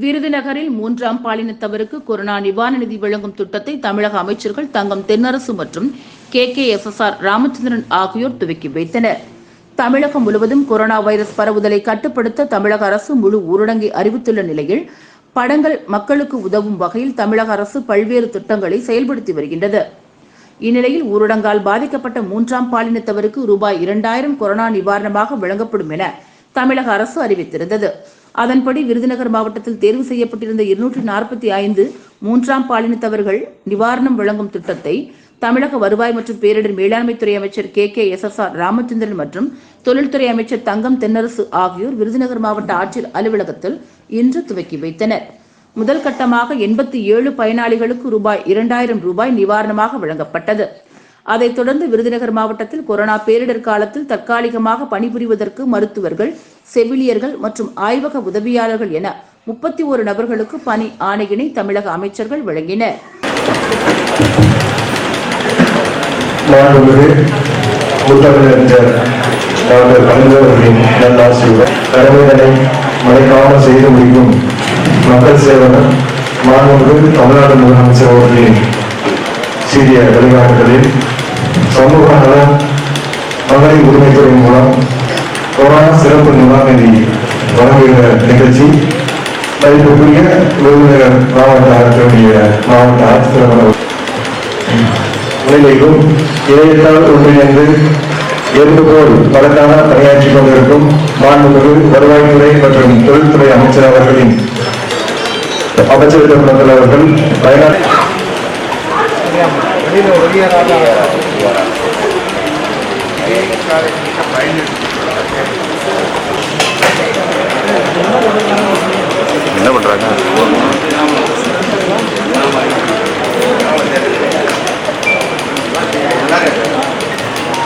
விருதுநகரில் மூன்றாம் பாலினத்தவருக்கு கொரோனா நிவாரண நிதி வழங்கும் திட்டத்தை தமிழக அமைச்சர்கள் தங்கம் தென்னரசு மற்றும் K K S S R Ramachandran ஆகியோர் துவக்கி வைத்தனர். தமிழகம் முழுவதும் கொரோனா வைரஸ் பரவுதலை கட்டுப்படுத்த தமிழக அரசு முழு ஊரடங்கை அறிவித்துள்ள நிலையில் படங்கள் மக்களுக்கு உதவும் வகையில் தமிழக அரசு பல்வேறு திட்டங்களை செயல்படுத்தி வருகின்றது. இந்நிலையில் ஊரடங்கால் பாதிக்கப்பட்ட மூன்றாம் பாலினத்தவருக்கு ரூபாய் இரண்டாயிரம் கொரோனா நிவாரணமாக வழங்கப்படும் என தமிழக அரசு அறிவித்திருந்தது. அதன்படி விருதுநகர் மாவட்டத்தில் தேர்வு செய்யப்பட்டிருந்த இருநூற்றி நாற்பத்தி ஐந்து மூன்றாம் பாலினத்தவர்கள் நிவாரணம் வழங்கும் திட்டத்தை தமிழக வருவாய் மற்றும் பேரிடர் மேலாண்மைத்துறை அமைச்சர் K K S S R Ramachandran மற்றும் தொழில்துறை அமைச்சர் தங்கம் தென்னரசு ஆகியோர் விருதுநகர் மாவட்ட ஆட்சியர் அலுவலகத்தில் இன்று துவக்கி வைத்தனர். முதல் கட்டமாக எண்பத்தி ஏழு பயனாளிகளுக்கு ரூபாய் இரண்டாயிரம் ரூபாய் நிவாரணமாக வழங்கப்பட்டது. அதைத் தொடர்ந்து விருதுநகர் மாவட்டத்தில் கொரோனா பேரிடர் காலத்தில் தற்காலிகமாக பணிபுரிவதற்கு மருத்துவர்கள் செவிலியர்கள் மற்றும் ஆய்வக உதவியாளர்கள் என முப்பத்தி ஒரு நபர்களுக்கு பணி ஆணையினை தமிழக அமைச்சர்கள் வழங்கினர். மாண்புமிகு மறைக்காமல் செய்து முடிக்கும் மக்கள் சேவகர் மாண்புமிகு தமிழ்நாடு முதலமைச்சர் அவர்களின் சீரிய வழிகாட்டுதலில் சமூக நலம் மகளிர் உரிமைத்துறை மூலம் கொரோனா சிறப்பு நிவாரணி வழங்குகிற நிகழ்ச்சி. மதிப்புக்குரிய விருதுநகர் மாவட்ட ஆட்சியுடைய மாவட்ட ஆட்சித்தலைவர் அவர்கள் முன்னிலைக்கும் இணையத்தால் ஒன்றிணைந்து எறும்பு போல் பலத்தான பணியாற்றிக் கொண்டிருக்கும் மாண்புமிகு வருவாய்த்துறை மற்றும் தொழில்துறை அமைச்சர் அவர்களின் அமைச்சர் முதல் அவர்கள் பயனாளி என்ன பண்றாங்க?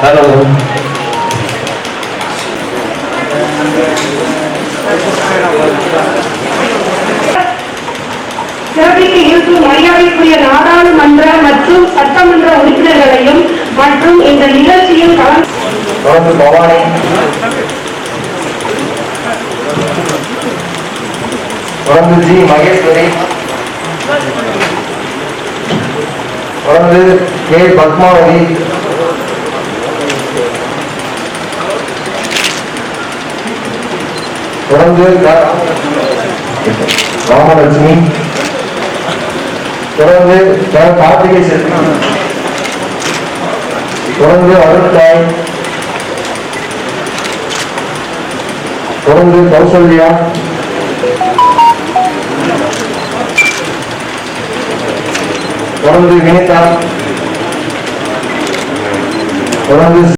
ஹலோ. சிறப்பிக்க இருக்கும் மரியாதைக்குரிய நாடாளுமன்ற மற்றும் சட்டமன்ற உறுப்பினர்களையும் மற்றும் இந்த நிகழ்ச்சியில் கலந்து தொடர்ந்து பவானி. தொடர்ந்து ஜி மகேஸ்வரி. தொடர்ந்து கே பத்மாவதி. தொடர்ந்து ராமலட்சுமி. தொடர்ந்து க- கார்த்திகை செல்வி தொடர்ந்து அருட்காய். தொடர்ந்து கௌசல்யா. தொடர்ந்து வினிதா தொடர்ந்து